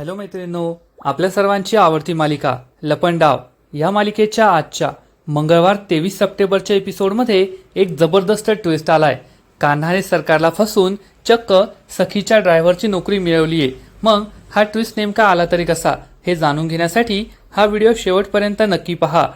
Hello मैत्रिणींनो आपल्या सर्वांची आवडती मालिका लपंडाव या मालिकेच्या आजच्या मंगळवार तेवीस सप्टेंबरच्या एपिसोडमध्ये एक जबरदस्त ट्विस्ट आलाय. कान्हाने सरकारला फसून चक्क सखीच्या ड्रायव्हरची नोकरी मिळवली आहे मग हा ट्विस्ट नेमका आला तरी कसा हे जाणून घेण्यासाठी हा व्हिडिओ शेवटपर्यंत नक्की पहा.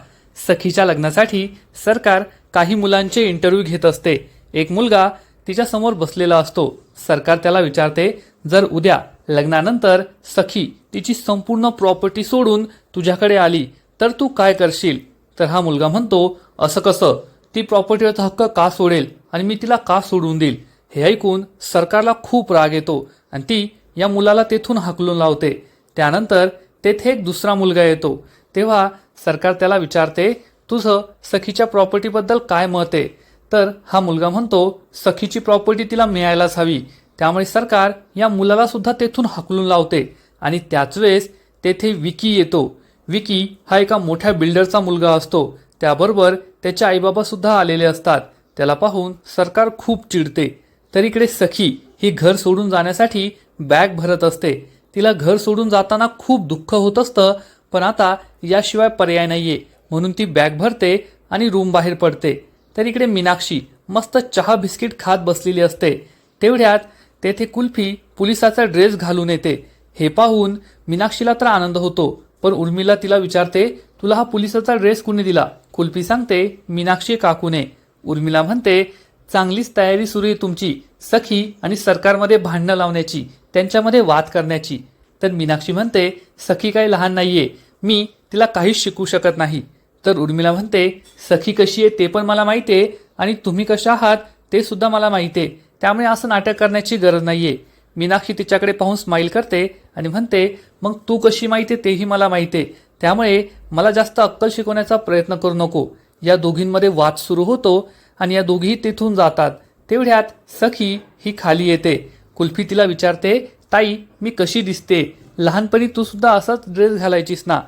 सखीच्या लग्नासाठी सरकार काही मुलांचे इंटरव्ह्यू घेत असते. एक मुलगा तिच्या समोर बसलेला असतो. सरकार त्याला विचारते जर उद्या लग्नानंतर सखी तिची संपूर्ण प्रॉपर्टी सोडून तुझ्याकडे आली तर तू काय करशील? तर हा मुलगा म्हणतो असं कसं? ती प्रॉपर्टीवरचा हक्क का सोडेल आणि मी तिला का सोडून देईल? हे ऐकून सरकारला खूप राग येतो आणि ती या मुलाला तेथून हाकलून लावते. त्यानंतर तेथे एक दुसरा मुलगा येतो. तेव्हा सरकार त्याला विचारते तुझं सखीच्या प्रॉपर्टीबद्दल काय मत आहे? तर हा मुलगा म्हणतो सखीची प्रॉपर्टी तिला मिळायलाच हवी. त्यामुळे सरकार या मुलाला सुद्धा तेथून हाकलून लावते. आणि त्याच वेळेस तेथे विकी येतो. विकी हा एका मोठ्या बिल्डरचा मुलगा असतो. त्याबरोबर त्याचे आईबाबा सुद्धा आलेले असतात. त्याला पाहून सरकार खूप चिडते. तर इकडे सखी ही घर सोडून जाण्यासाठी बॅग भरत असते. तिला घर सोडून जाताना खूप दुःख होत असतं पण आता याशिवाय पर्याय नाहीये. म्हणून ती बॅग भरते आणि रूम बाहेर पडते. तर इकडे मीनाक्षी मस्त चहा बिस्किट खात बसलेली असते. तेवढ्यात तेथे कुल्फी पोलिसाचा ड्रेस घालून येते. हे पाहून मीनाक्षीला तर आनंद होतो पण उर्मिला तिला विचारते तुला हा पोलिसाचा ड्रेस कुणी दिला? कुल्फी सांगते मीनाक्षी काकूने. उर्मिला म्हणते चांगलीच तयारी सुरू आहे तुमची सखी आणि सरकारमध्ये भांडणं लावण्याची त्यांच्यामध्ये वाद करण्याची. तर मीनाक्षी म्हणते सखी काही लहान नाहीये मी तिला काहीच शिकू शकत नाही. तर उर्मिला म्हणते सखी कशी आहे ते पण मला माहिती आहे आणि तुम्ही कशा आहात ते सुद्धा मला माहिती आहे. त्यामुळे असं नाटक करण्याची गरज नाहीये. मीनाक्षी तिच्याकडे पाहून स्माईल करते आणि म्हणते मग तू कशी माहिती आहे तेही मला माहिती आहे. त्यामुळे मला जास्त अक्कल शिकवण्याचा प्रयत्न करू नको. या दोघींमध्ये वाद सुरू होतो आणि या दोघीही तिथून जातात. तेवढ्यात सखी ही खाली येते. कुल्फी तिला विचारते ताई मी कशी दिसते? लहानपणी तू सुद्धा असाच ड्रेस घालायचीस ना?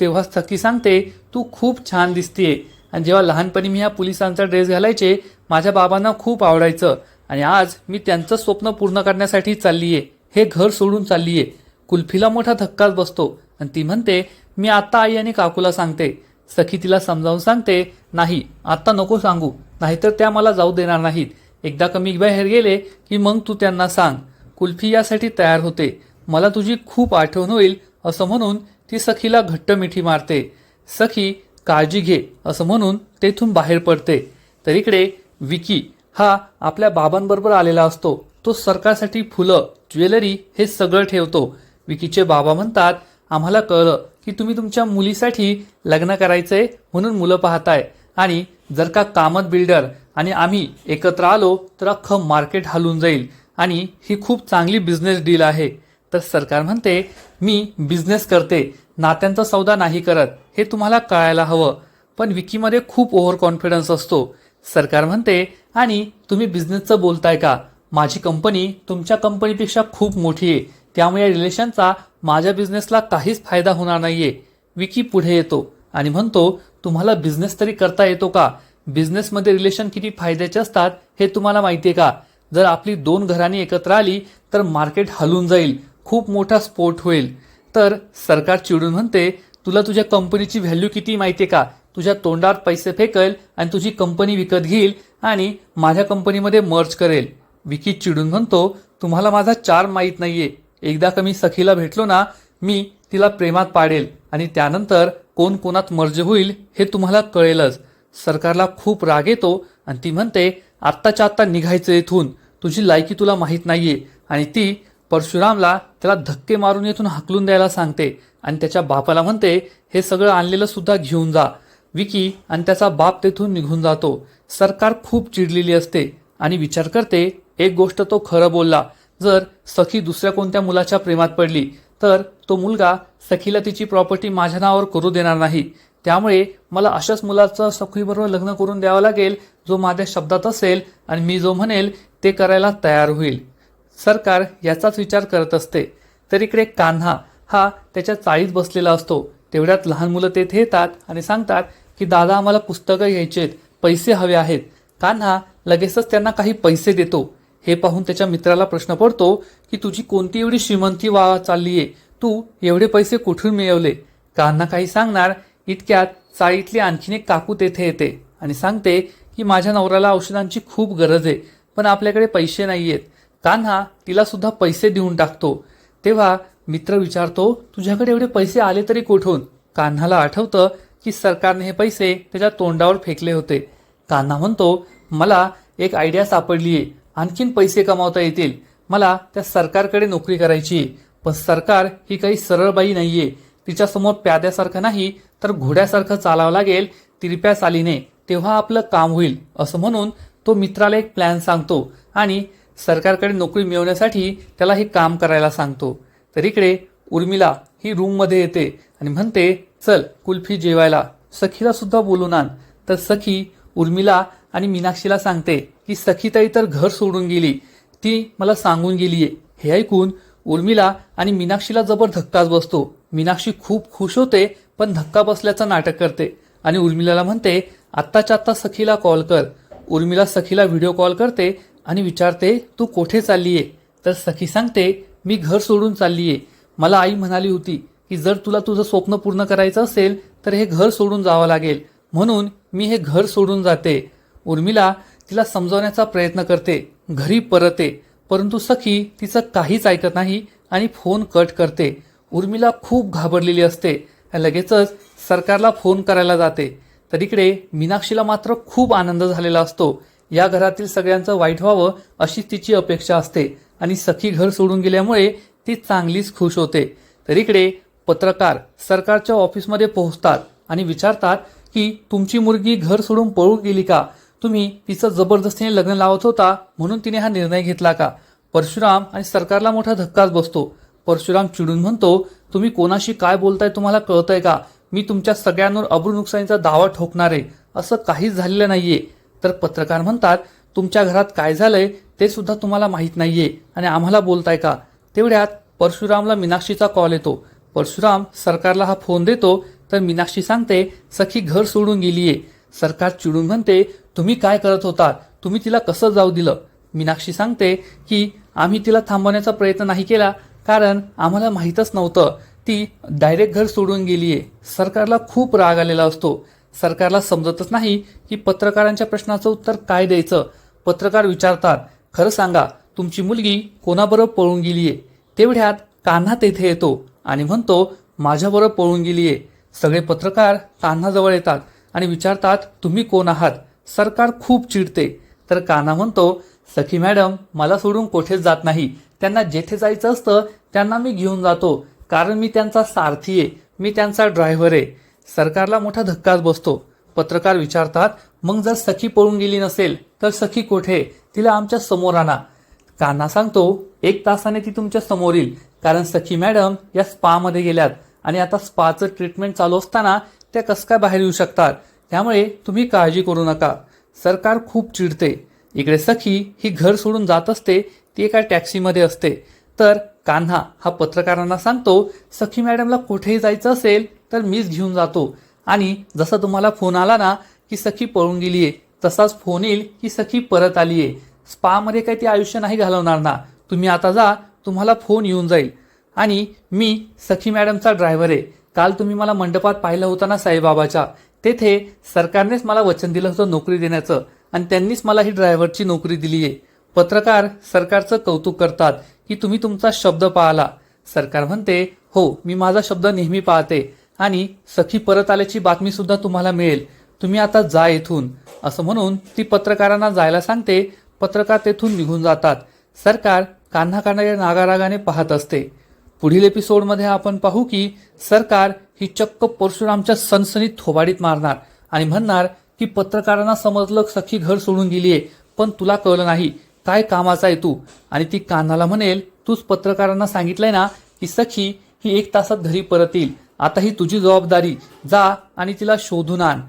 तेव्हा सखी सांगते तू खूप छान दिसतेय. आणि जेव्हा लहानपणी मी ह्या पोलिसांचा ड्रेस घालायचे माझ्या बाबांना खूप आवडायचं. आणि आज मी त्यांचं स्वप्न पूर्ण करण्यासाठी चालली आहे हे घर सोडून चालली आहे कुल्फीला मोठा धक्काच बसतो. आणि ती म्हणते मी आत्ता आई आणि काकूला सांगते. सखी तिला समजावून सांगते नाही आत्ता नको सांगू. नाहीतर त्या मला जाऊ देणार नाहीत. एकदा कमी बाहेर गेले की मग तू त्यांना सांग. कुल्फी यासाठी तयार होते. मला तुझी खूप आठवण होईल असं म्हणून ती सखीला घट्ट मिठी मारते. सखी काळजी घे असं म्हणून तेथून बाहेर पडते. तर इकडे विकी हा आपल्या बाबांबरोबर आलेला असतो. तो सरकारसाठी फुलं ज्वेलरी हे सगळं ठेवतो. विकीचे बाबा म्हणतात आम्हाला कळलं की तुम्ही तुमच्या मुलीसाठी लग्न करायचंय म्हणून मुलं पाहताय. आणि जर का कामत बिल्डर आणि आम्ही एकत्र आलो तर अख्खं मार्केट हलून जाईल. आणि ही खूप चांगली बिझनेस डील आहे. तर सरकार म्हणते मी बिझनेस करते. नात्यांचा सौदा नाही करत. हे तुम्हाला कळायला हवं. पण विकीमध्ये खूप ओव्हर कॉन्फिडन्स असतो. सरकार म्हणते आणि तुम्ही बिझनेसचं बोलताय का? माझी कंपनी तुमच्या कंपनीपेक्षा खूप मोठी आहे. त्यामुळे या रिलेशनचा माझ्या बिझनेसला काहीच फायदा होणार नाही आहे विकी पुढे येतो. आणि म्हणतो तुम्हाला बिझनेस तरी करता येतो का? बिझनेसमध्ये रिलेशन किती फायद्याचे असतात हे तुम्हाला माहिती आहे का? जर आपली दोन घराणी एकत्र आली तर मार्केट हलून जाईल. खूप मोठा स्पोर्ट होईल. तर सरकार चिडून म्हणते तुला तुझ्या कंपनीची व्हॅल्यू किती माहिती आहे का? तुझ्या तोंडात पैसे फेकेल आणि तुझी कंपनी विकत घेईल आणि माझ्या कंपनीमध्ये मर्ज करेल. विकी चिडून म्हणतो तुम्हाला माझा चार माहीत नाहीये. एकदा का मी सखीला भेटलो ना मी तिला प्रेमात पाडेल आणि त्यानंतर कोण कोणात मर्ज होईल हे तुम्हाला कळेलच. सरकारला खूप राग येतो आणि ती म्हणते आत्ताच्या आत्ता निघायचं इथून तुझी लायकी तुला माहीत नाहीये. आणि ती परशुरामला त्याला धक्के मारून येथून हाकलून द्यायला सांगते आणि त्याच्या बापाला म्हणते हे सगळं आणलेलं सुद्धा घेऊन जा. विकी आणि त्याचा बाप तेथून निघून जातो. सरकार खूप चिडलेली असते आणि विचार करते एक गोष्ट तो खरं बोलला जर सखी दुसऱ्या कोणत्या मुलाच्या प्रेमात पडली तर तो मुलगा सखीला तिची प्रॉपर्टी माझ्या नावावर करू देणार नाही. त्यामुळे मला अशाच मुलाचं सखीबरोबर लग्न करून द्यावं लागेल जो माझ्या शब्दात असेल आणि मी जो म्हणेल ते करायला तयार होईल. सरकार याचाच विचार करत असते. तर इकडे कान्हा हा त्याच्या चाळीत बसलेला असतो. तेवढ्यात लहान मुलं तेथे येतात आणि सांगतात की दादा आम्हाला पुस्तकं घ्यायची आहेत पैसे हवे आहेत. कान्हा लगेचच त्यांना काही पैसे देतो. हे पाहून त्याच्या मित्राला प्रश्न पडतो की तुझी कोणती एवढी श्रीमंती वा चाललीये? तू एवढे पैसे कुठून मिळवले? कान्हा काही सांगणार इतक्यात चाळीतली आणखीन एक काकू तेथे येते आणि सांगते की माझ्या नवऱ्याला औषधांची खूप गरज आहे पण आपल्याकडे पैसे नाही आहेत कान्हा तिला सुद्धा पैसे देऊन टाकतो. तेव्हा मित्र विचारतो तुझ्याकडे एवढे पैसे आले तरी कुठून? कान्हाला आठवतं की सरकारने हे पैसे त्याच्या तोंडावर फेकले होते. कान्हा म्हणतो मला एक आयडिया सापडली आहे आणखीन पैसे कमावता येतील. मला त्या सरकारकडे नोकरी करायची आहे. पण सरकार ही काही सरळ बाई नाहीये. तिच्यासमोर प्याद्यासारखं नाही तर घोड्यासारखं चालावं लागेल तिरप्या चालीने. तेव्हा आपलं काम होईल. असं म्हणून तो मित्राला एक प्लॅन सांगतो आणि सरकारकडे नोकरी मिळवण्यासाठी त्याला हे काम करायला सांगतो. तर इकडे उर्मिला ही रूममध्ये येते आणि म्हणते चल कुल्फी जेवायला. सखीला सुद्धा बोलून आण. तर सखी उर्मिला आणि मीनाक्षीला सांगते की सखीताई तर घर सोडून गेली. ती मला सांगून गेलीये. हे ऐकून उर्मिला आणि मीनाक्षीला जबर धक्काच बसतो. मीनाक्षी खूप खुश होते पण धक्का बसल्याचं नाटक करते. आणि उर्मिलाला म्हणते आत्ताच्या आत्ता सखीला कॉल कर. उर्मिला सखीला व्हिडिओ कॉल करते आणि विचारते तू कोठे चाललीये? तर सखी सांगते मी घर सोडून चाललीये. मला आई म्हणाली होती की जर तुला तुझं स्वप्न पूर्ण करायचं असेल तर हे घर सोडून जावं लागेल. म्हणून मी हे घर सोडून जाते. उर्मिला तिला समजवण्याचा प्रयत्न करते. घरी परते. परंतु सखी तिचं काहीच ऐकत नाही आणि फोन कट करते. उर्मिला खूप घाबरलेली असते. लगेचच सरकारला फोन करायला जाते. तर इकडे मीनाक्षीला मात्र खूप आनंद झालेला असतो. या घरातील सगळ्यांचं वाईट व्हावं अशी तिची अपेक्षा असते. आणि सखी घर सोडून गेल्यामुळे ती चांगलीच खुश होते. तर इकडे पत्रकार सरकारच्या ऑफिसमध्ये पोहोचतात आणि विचारतात की तुमची मुलगी घर सोडून पळून गेली का? तुम्ही तिचं जबरदस्तीने लग्न लावत होता म्हणून तिने हा निर्णय घेतला का? परशुराम आणि सरकारला मोठा धक्काच बसतो. परशुराम चिडून म्हणतो तुम्ही कोणाशी काय बोलताय तुम्हाला कळतंय का? मी तुमच्या सगळ्यांवर अब्रू नुकसानीचा दावा ठोकणार आहे. असं काहीच झालेलं नाहीये. तर पत्रकार म्हणतात तुमच्या घरात काय झालंय ते सुद्धा तुम्हाला माहीत नाहीये आणि आम्हाला बोलताय का? तेवढ्यात परशुरामला मीनाक्षीचा कॉल येतो. परशुराम सरकारला हा फोन देतो तर मीनाक्षी सांगते सखी घर सोडून गेलीये. सरकार चिडून म्हणते तुम्ही काय करत होता? तुम्ही तिला कसं जाऊ दिलं? मीनाक्षी सांगते की आम्ही तिला थांबवण्याचा प्रयत्न नाही केला कारण आम्हाला माहीतच नव्हतं. ती डायरेक्ट घर सोडून गेलीये. सरकारला खूप राग आलेला असतो. सरकारला समजतच नाही की पत्रकारांच्या प्रश्नाचं उत्तर काय द्यायचं. पत्रकार विचारतात खरं सांगा तुमची मुलगी कोणाबरोबर पळून गेलीये? तेवढ्यात कान्हा तेथे येतो. आणि म्हणतो माझ्याबरोबर पळून गेली आहे सगळे पत्रकार कान्हाजवळ येतात आणि विचारतात तुम्ही कोण आहात? सरकार खूप चिडते. तर कान्हा म्हणतो सखी मॅडम मला सोडून कोठेच जात नाही. त्यांना जेथे जायचं असतं त्यांना मी घेऊन जातो. कारण मी त्यांचा सारथी आहे. मी त्यांचा ड्रायव्हर आहे. सरकारला मोठा धक्काच बसतो. पत्रकार विचारतात मग जर सखी पळून गेली नसेल तर सखी कोठे? तिला आमच्यासमोर आणा. कान्हा सांगतो एक तासाने ती तुमच्यासमोर येईल. कारण सखी मॅडम या स्पामध्ये गेल्यात आणि आता स्पाचं ट्रीटमेंट चालू असताना त्या कसं काय बाहेर येऊ शकतात? त्यामुळे तुम्ही काळजी करू नका. सरकार खूप चिडते. इकडे सखी ही घर सोडून जात असते ती एका टॅक्सीमध्ये असते. तर कान्हा हा पत्रकारांना सांगतो सखी मॅडमला कुठेही जायचं असेल तर मीच घेऊन जातो. आणि जसा तुम्हाला फोन आला ना की सखी पळून गेलीये तसाच फोन येईल की सखी परत आलीये. स्पामध्ये काही ती आयुष्य नाही घालवणार ना. तुम्ही आता जा तुम्हाला फोन येऊन जाईल. आणि मी सखी मॅडमचा ड्रायव्हर आहे. काल तुम्ही मला मंडपात पाहिलं होतं ना साईबाबाच्या? तेथे सरकारनेच मला वचन दिलं होतं नोकरी देण्याचं. आणि त्यांनीच मला ही ड्रायव्हरची नोकरी दिली आहे. पत्रकार सरकारचं कौतुक करतात की तुम्ही तुमचा शब्द पाहला सरकार म्हणते हो मी माझा शब्द नेहमी पाहते आणि सखी परत आल्याची बातमी सुद्धा तुम्हाला मिळेल. तुम्ही आता जा येथून. असं म्हणून ती पत्रकारांना जायला सांगते. पत्रकार तेथून निघून जातात. सरकार कान्हा कान्हा नागारागाने पाहत असते. पुढील एपिसोडमध्ये आपण पाहू की सरकार ही चक्क परशुरामच्या सनसनीत थोबाडीत मारणार आणि म्हणणार की पत्रकारांना समजलं सखी घर सोडून गेलीये पण तुला कळलं नाही. काय कामाचा आहे तू? आणि ती कान्हाला म्हणेल तूच पत्रकारांना सांगितलंय ना की सखी ही एक तासात घरी परत येईल आता ही तुझी जबाबदारी जा आणि तिला शोधून आण.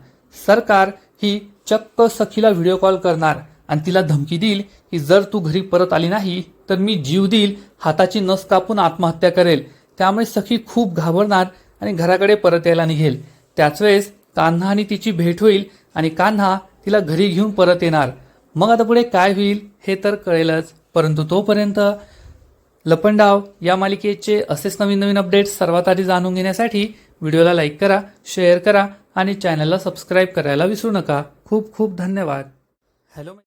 सरकार ही चक्क सखीला व्हिडिओ कॉल करणार आणि तिला धमकी देईल की जर तू घरी परत आली नाही तर मी जीव देईल हाताची नस कापून आत्महत्या करेल. त्यामुळे सखी खूप घाबरणार आणि घराकडे परत यायला निघेल. त्याच वेळेस कान्हा आणि तिची भेट होईल आणि कान्हा तिला घरी घेऊन परत येणार. मग आता पुढे काय होईल हे तर कळेलच. परंतु तोपर्यंत लपंडाव या मालिकेचे असेच नवीन नवीन अपडेट्स सर्वात आधी जाणून घेण्यासाठी व्हिडिओला लाईक करा शेअर करा आणि चॅनलला सबस्क्राईब करायला विसरू नका. खूप खूप धन्यवाद. हॅलो.